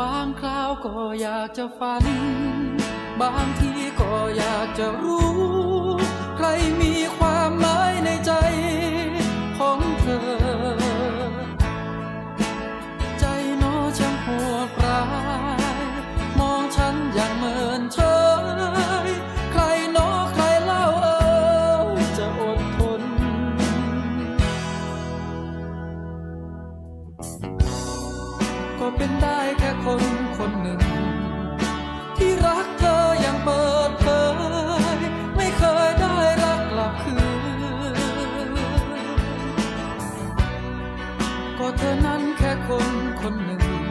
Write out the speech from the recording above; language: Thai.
บางคราวก็อยากจะฝัน บางทีก็อยากจะรู้ ก็เป็นได้แค่คนคนหนึ่ง ที่รักเธออย่างเปิดเผยไม่เคยได้รักกลับคืน ก็เธอนั้นแค่คนคนหนึ่ง